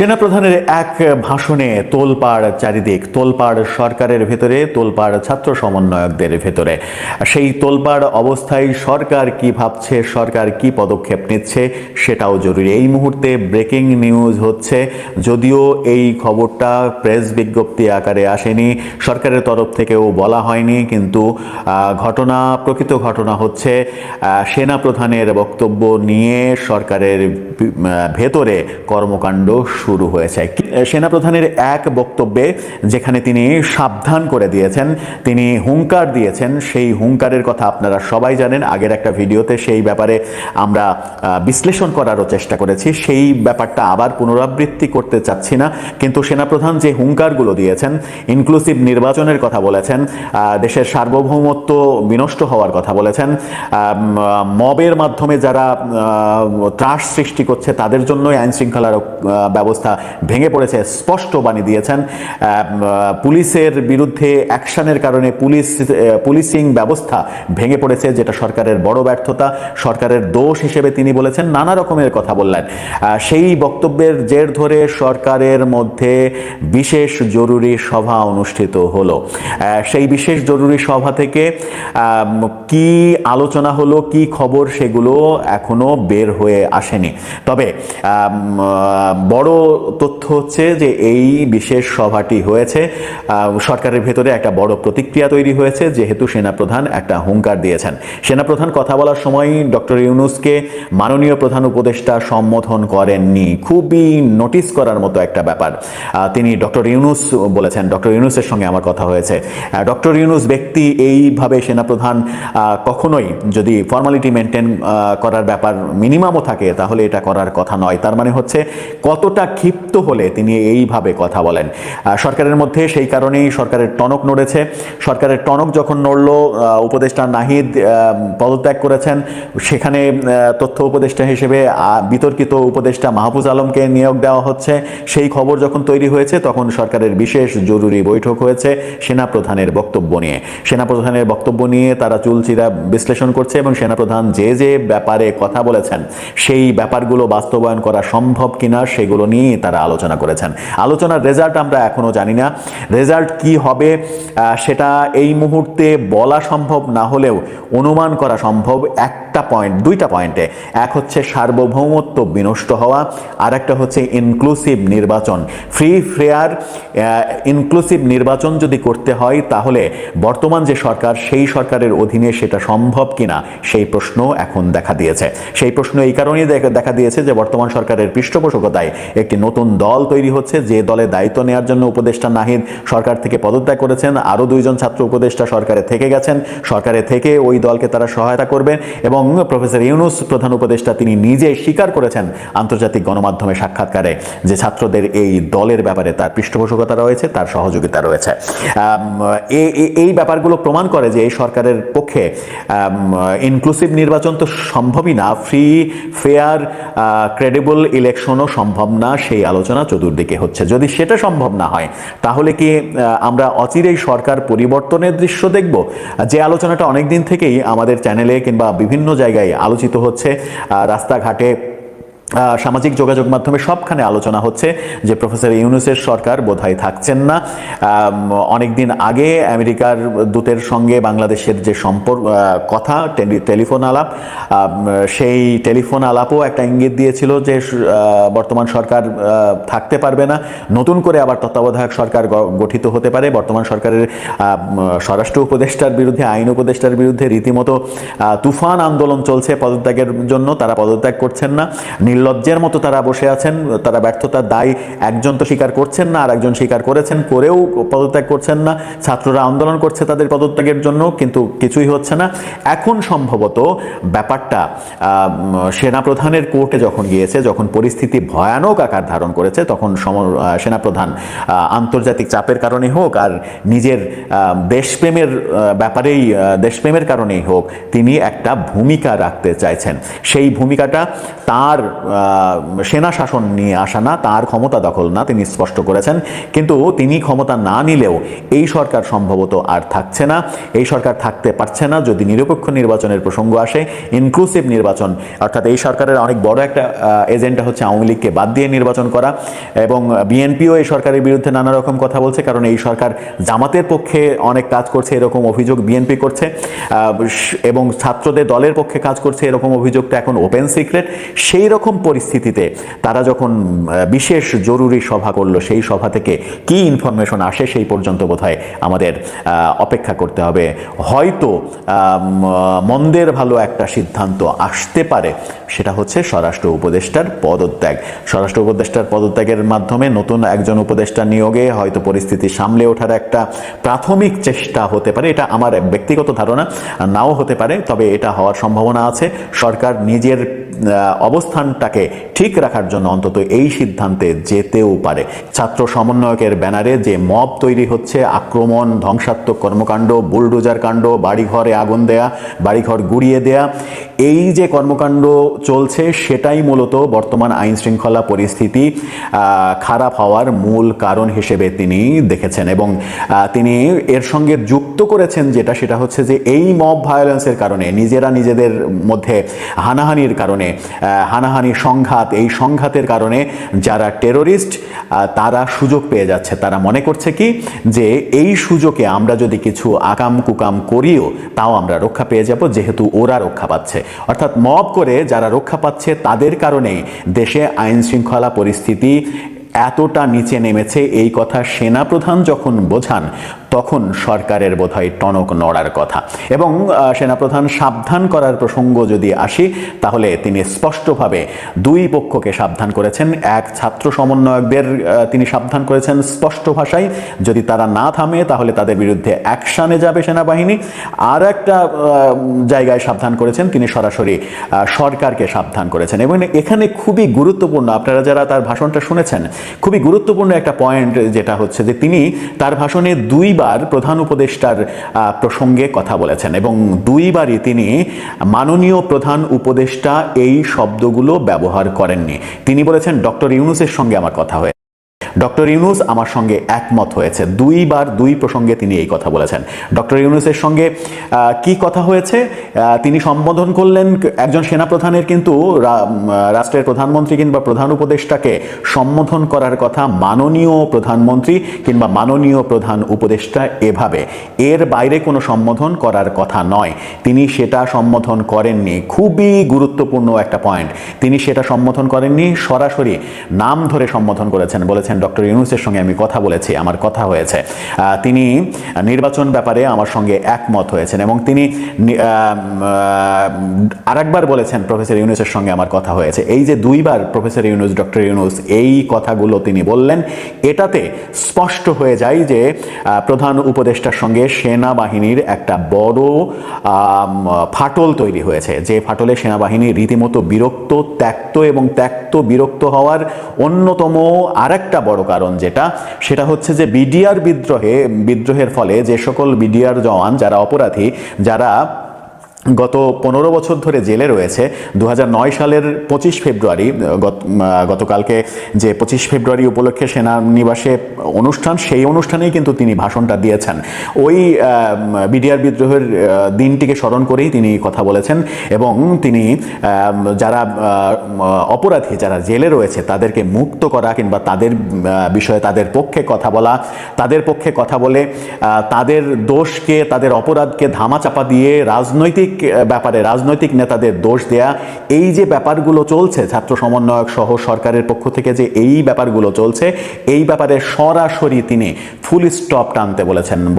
সেনাপ্রধানের এক ভাষণে তোলপাড় চারিদিক, তোলপাড় সরকারের ভেতরে, তোলপাড় ছাত্র সমন্বয়কদের ভেতরে। সেই তোলপাড় অবস্থায় সরকার কি ভাবছে, সরকার কি পদক্ষেপ নিচ্ছে সেটাও জরুরি। এই মুহূর্তে ব্রেকিং নিউজ হচ্ছে, যদিও এই খবরটা প্রেস বিজ্ঞপ্তি আকারে আসেনি, সরকারের তরফ থেকেও বলা হয়নি, কিন্তু ঘটনা, প্রকৃত ঘটনা হচ্ছে সেনাপ্রধানের বক্তব্য নিয়ে সরকারের ভেতরে কর্মকাণ্ড শুরু হয়েছে। কি- সেনাপ্রধানের এক বক্তব্যে যেখানে তিনি সাবধান করে দিয়েছেন, তিনি হুঙ্কার দিয়েছেন, সেই হুঙ্কারের কথা আপনারা সবাই জানেন। আগের একটা ভিডিওতে সেই ব্যাপারে আমরা বিশ্লেষণ করারও চেষ্টা করেছি। সেই ব্যাপারটা আবার পুনরাবৃত্তি করতে চাচ্ছি না। কিন্তু সেনাপ্রধান যে হুঙ্কারগুলো দিয়েছেন ইনক্লুসিভ নির্বাচনের কথা বলেছেন দেশের সার্বভৌমত্ব বিনষ্ট হওয়ার কথা বলেছেন মবের মাধ্যমে যারা ত্রাস সৃষ্টি করছে, তাদের জন্যই আইন শৃঙ্খলার ব্যবস্থা ভেঙে পড়েছে, স্পষ্ট বাণী দিয়েছেন। পুলিশের বিরুদ্ধে অ্যাকশনের কারণে পুলিশ পুলিশিং ব্যবস্থা ভেঙে পড়েছে, যেটা সরকারের বড় ব্যর্থতা, সরকারের দোষ হিসেবে তিনি বলেছেন, নানা রকমের কথা বললেন। সেই বক্তব্যের জের ধরে সরকারের মধ্যে বিশেষ জরুরি সভা অনুষ্ঠিত হলো। সেই বিশেষ জরুরি সভা থেকে কি আলোচনা হলো, কি খবর সেগুলো এখনও বের হয়ে আসেনি। তবে বড় তথ্য হচ্ছে যে এই বিশেষ সভাটি হয়েছে। সরকারের ভেতরে একটা বড় প্রতিক্রিয়া তৈরি হয়েছে, যেহেতু সেনাপ্রধান একটা হুঙ্কার দিয়েছেন। সেনাপ্রধান কথা বলার সময় ডক্টর ইউনুসকে মাননীয় প্রধান উপদেষ্টা সম্বোধন করেননি। খুবই নোটিস করার মতো একটা ব্যাপার। তিনি ডক্টর ইউনুস বলেছেন, ডক্টর ইউনুসের সঙ্গে আমার কথা হয়েছে। ডক্টর ইউনুস ব্যক্তি এইভাবে সেনাপ্রধান কখনোই যদি ফর্মালিটি মেনটেন করার ব্যাপার মিনিমামও থাকে, তাহলে এটা করার কথা নয়। তার মানে হচ্ছে কতটা ক্ষিপ্ত হলে তিনি এইভাবে কথা বলেন। সরকারের মধ্যে সেই কারণেই সরকারের টনক নড়েছে। সরকারের টনক যখন নড়ল উপদেষ্টা নাহিদ পদত্যাগ করেছেন। সেখানে তথ্য উপদেষ্টা হিসেবে বিতর্কিত উপদেষ্টা মাহফুজ আলমকে নিয়োগ দেওয়া হচ্ছে। সেই খবর যখন তৈরি হয়েছে, তখন সরকারের বিশেষ জরুরি বৈঠক হয়েছে সেনাপ্রধানের বক্তব্য নিয়ে। সেনাপ্রধানের বক্তব্য নিয়ে তারা চুলচিরা বিশ্লেষণ করছে এবং সেনাপ্রধান যে যে ব্যাপারে কথা বলেছেন, সেই ব্যাপারগুলো বাস্তবায়ন করা সম্ভব কিনা, সেগুলো নিয়ে তারা আলোচনা করেছেন। আলোচনার রেজাল্ট আমরা এখনও জানি না। রেজাল্ট কি হবে সেটা এই মুহূর্তে বলা সম্ভব না হলেও অনুমান করা সম্ভব। একটা পয়েন্ট দুইটা পয়েন্টে এক হচ্ছে সার্বভৌমত্ব বিনষ্ট হওয়া আর একটা হচ্ছে ইনক্লুসিভ নির্বাচন। ফ্রি ফেয়ার ইনক্লুসিভ নির্বাচন যদি করতে হয়, তাহলে বর্তমান যে সরকার, সেই সরকারের অধীনে সেটা সম্ভব কিনা, সেই প্রশ্ন এখন দেখা দিয়েছে। সেই প্রশ্ন এই কারণেই দেখা- দিয়েছে যে বর্তমান সরকারের পৃষ্ঠপোষকতায় একটি নতুন দল তৈরি হচ্ছে, যে দলে দায়িত্ব নেওয়ার জন্য উপদেষ্টা নাহিদ সরকার থেকে পদত্যাগ করেছেন, আরও দুইজন ছাত্র উপদেষ্টা সরকারে থেকে গেছেন। সরকারে থেকে ওই দলকে তারা সহায়তা করবেন এবং প্রফেসর ইউনুস প্রধান উপদেষ্টা তিনি নিজে স্বীকার করেছেন আন্তর্জাতিক গণমাধ্যমে সাক্ষাৎকারে যে ছাত্রদের এই দলের ব্যাপারে তার পৃষ্ঠপোষকতা রয়েছে, তার সহযোগিতা রয়েছে। এই ব্যাপারগুলো প্রমাণ করে যে এই সরকারের পক্ষে ইনক্লুসিভ নির্বাচন তো সম্ভবই না ফ্রি ফেয়ার ক্রেডিবল ইলেকশনও সম্ভব না, সেই আলোচনা চতুর্দিকে হচ্ছে। যদি সেটা সম্ভব না হয়, তাহলে কি আমরা অচিরেই সরকার পরিবর্তনের দৃশ্য দেখব? যে আলোচনাটা অনেকদিন থেকেই আমাদের চ্যানেলে কিংবা বিভিন্ন জায়গায় আলোচিত হচ্ছে রাস্তাঘাটে সামাজিক যোগাযোগ মাধ্যমে সবখানে আলোচনা হচ্ছে যে প্রফেসর ইউনুসের সরকার বোধহয় থাকছেন না। অনেক দিন আগে আমেরিকার দূতের সঙ্গে বাংলাদেশের যে সম্পর্ক কথা টেলিফোন আলাপ সেই টেলিফোন আলাপও একটা ইঙ্গিত দিয়েছিল যে বর্তমান সরকার থাকতে পারবে না। নতুন করে আবার তত্ত্বাবধায়ক সরকার গঠিত হতে পারে। বর্তমান সরকারের স্বরাষ্ট্র উপদেষ্টার বিরুদ্ধে, আইন উপদেষ্টার বিরুদ্ধে রীতিমতো তুফান আন্দোলন চলছে পদত্যাগের জন্য। তারা পদত্যাগ করছেন না। নির্লজ্জের মতো তারা বসে আছেন, তারা ব্যর্থতার দায় একজন তো স্বীকার করছেন না আর একজন স্বীকার করেছেন, করেও পদত্যাগ করছেন না, ছাত্ররা আন্দোলন করছে তাদের পদত্যাগের জন্য, কিন্তু কিছুই হচ্ছে না। এখন সম্ভবত ব্যাপারটা সেনাপ্রধানের কোর্টে যখন গিয়েছে, যখন পরিস্থিতি ভয়ানক আকার ধারণ করেছে, তখন সম- সেনাপ্রধান আন্তর্জাতিক চাপের কারণে হোক, আর নিজের দেশপ্রেমের ব্যাপারেই দেশপ্রেমের কারণেই হোক, তিনি একটা ভূমিকা রাখতে চাইছেন। সেই ভূমিকাটা তার সেনা শাসন নিয়ে আসা না, তার ক্ষমতা দখল না, তিনি স্পষ্ট করেছেন। কিন্তু তিনি ক্ষমতা না নিলেও এই সরকার সম্ভবত আর থাকছে না। এই সরকার থাকতে পারছে না যদি নিরপেক্ষ নির্বাচনের প্রসঙ্গ আসে। ইনক্লুসিভ নির্বাচন, অর্থাৎ এই সরকারের অনেক বড় একটা এজেন্ডা হচ্ছে আওয়ামী লীগকে বাদ দিয়ে নির্বাচন করা এবং বিএনপিও এই সরকারের বিরুদ্ধে নানা রকম কথা বলছে কারণ এই সরকার জামাতের পক্ষে অনেক কাজ করছে, এরকম অভিযোগ বিএনপি করছে। এবং ছাত্রদের দলের পক্ষে কাজ করছে, এরকম অভিযোগটা এখন ওপেন সিক্রেট সেই রকম পরিস্থিতিতে তারা যখন বিশেষ জরুরি সভা করল, সেই সভা থেকে কি ইনফরমেশন আসে সেই পর্যন্ত বোধহয় আমাদের অপেক্ষা করতে হবে। হয়তো মন্দের ভালো একটা সিদ্ধান্ত আসতে পারে, সেটা হচ্ছে স্বরাষ্ট্র উপদেষ্টার পদত্যাগ। স্বরাষ্ট্র উপদেষ্টার পদত্যাগের মাধ্যমে নতুন একজন উপদেষ্টা নিয়োগে হয়তো পরিস্থিতি সামলে ওঠার একটা প্রাথমিক চেষ্টা হতে পারে, এটা আমার ব্যক্তিগত ধারণা, নাও হতে পারে, তবে এটা হওয়ার সম্ভাবনা আছে। সরকার নিজের অবস্থানটাকে ঠিক রাখার জন্য অন্তত এই সিদ্ধান্তে যেতেও পারে। ছাত্র সমন্বয়কের ব্যানারে যে মব তৈরি হচ্ছে, আক্রমণ, ধ্বংসাত্মক কর্মকাণ্ড, বুলডোজার কাণ্ড, বাড়িঘরে আগুন দেয়া, বাড়িঘর গুড়িয়ে দেয়া, এই যে কর্মকাণ্ড চলছে সেটাই মূলত বর্তমান আইন শৃঙ্খলা পরিস্থিতি খারাপ হওয়ার মূল কারণ হিসেবে তিনি দেখেছেন এবং তিনি এর সঙ্গে যুক্ত করেছেন যেটা, সেটা হচ্ছে যে এই মব ভায়োলেন্সের কারণে, নিজেরা নিজেদের মধ্যে হানাহানির কারণে হানাহানি সংঘাত, এই সংঘাতের কারণে যারা টেরোরিস্ট তারা সুযোগ পেয়ে যাচ্ছে। তারা মনে করছে কি? যে এই সুযোগে আমরা যদি কিছু আকাম কুকাম করিও, তাও আমরা রক্ষা পেয়ে যাব, যেহেতু ওরা রক্ষা পাচ্ছে। অর্থাৎ মব করে যারা রক্ষা পাচ্ছে, তাদের কারণেই দেশে আইন শৃঙ্খলা পরিস্থিতি এতটা নিচে নেমেছে। এই কথা সেনাপ্রধান যখন বোঝান তখন সরকারের বোধহয় টনক নড়ার কথা। এবং সেনাপ্রধান সাবধান করার প্রসঙ্গ যদি আসি, তাহলে তিনি স্পষ্টভাবে দুই পক্ষকে সাবধান করেছেন। এক ছাত্র সমন্বয়কদের তিনি সাবধান করেছেন স্পষ্ট ভাষায়। যদি তারা না থামে, তাহলে তাদের বিরুদ্ধে অ্যাকশানে যাবে সেনাবাহিনী। আর একটা জায়গায় সাবধান করেছেন, তিনি সরাসরি সরকারকে সাবধান করেছেন। এবং এখানে খুবই গুরুত্বপূর্ণ, আপনারা যারা তার ভাষণটা শুনেছেন, খুবই গুরুত্বপূর্ণ একটা পয়েন্ট যেটা হচ্ছে যে তিনি তার ভাষণে দুইবার প্রধান উপদেষ্টার প্রসঙ্গে কথা বলেছেন এবং দুইবারই তিনি মাননীয় প্রধান উপদেষ্টা এই শব্দগুলো ব্যবহার করেননি। তিনি বলেছেন, ডক্টর ইউনুসের সঙ্গে আমার কথা হয়ে ডক্টর ইউনুস আমার সঙ্গে একমত হয়েছে। দুইবার দুই প্রসঙ্গে তিনি এই কথা বলেছেন। ডক্টর ইউনুসের সঙ্গে কি কথা হয়েছে? তিনি সম্বোধন করলেন একজন সেনাপ্রধানের কিন্তু রাষ্ট্রের প্রধানমন্ত্রী কিংবা প্রধান উপদেষ্টাকে সম্বোধন করার কথা মাননীয় প্রধানমন্ত্রী কিংবা মাননীয় প্রধান উপদেষ্টা এভাবে। এর বাইরে কোনো সম্বোধন করার কথা নয়। তিনি সেটা সম্বোধন করেননি। খুবই গুরুত্বপূর্ণ একটা পয়েন্ট তিনি সেটা সম্বোধন করেননি, সরাসরি নাম ধরে সম্বোধন করেছেন। বলেছেন, ডক্টর ইউনুসের সঙ্গে আমি কথা বলেছি, আমার কথা হয়েছে। তিনি নির্বাচন ব্যাপারে আমার সঙ্গে একমত হয়েছেন এবং তিনি আরেকবার বলেছেন প্রফেসর ইউনুসের সঙ্গে আমার কথা হয়েছে। এই যে দুইবার প্রফেসর ইউনুস, ডক্টর ইউনুস, এই কথাগুলো তিনি বললেন, এটাতে স্পষ্ট হয়ে যায় যে প্রধান উপদেষ্টার সঙ্গে সেনাবাহিনীর একটা বড় ফাটল তৈরি হয়েছে। যে ফাটলে সেনাবাহিনী রীতিমতো বিরক্ত, ত্যক্ত এবং ত্যক্ত বিরক্ত হওয়ার অন্যতম আরেকটা বড় কারণ যেটা, সেটা হচ্ছে যে বিডিআর বিদ্রোহে, বিদ্রোহের ফলে যে সকল বিডিআর জওয়ান, যারা অপরাধী, যারা গত পনেরো বছর ধরে জেলে রয়েছে। দু হাজার নয় সালের পঁচিশ ফেব্রুয়ারি গত- গতকালকে যে পঁচিশ ফেব্রুয়ারি উপলক্ষে সেনানিবাসে অনুষ্ঠান, সেই অনুষ্ঠানেই কিন্তু তিনি ভাষণটা দিয়েছেন। ওই বিডিআর বিদ্রোহের দিনটিকে স্মরণ করেই তিনি কথা বলেছেন এবং তিনি যারা অপরাধী যারা জেলে রয়েছে, তাদেরকে মুক্ত করা কিংবা তাদের বিষয়ে তাদের পক্ষে কথা বলা, তাদের পক্ষে কথা বলে তাদের দোষকে, তাদের অপরাধকে ধামাচাপা দিয়ে রাজনৈতিক আহ, ব্যাপারে রাজনৈতিক নেতাদের দোষ দেয়া এই যে ব্যাপারগুলো চলছে ছাত্র সমন্বয়ক সহ সরকারের পক্ষ থেকে যে এই ব্যাপারগুলো চলছে এই ব্যাপারে সরাসরি তিনি ফুল স্টপ টানতে বলেছেন।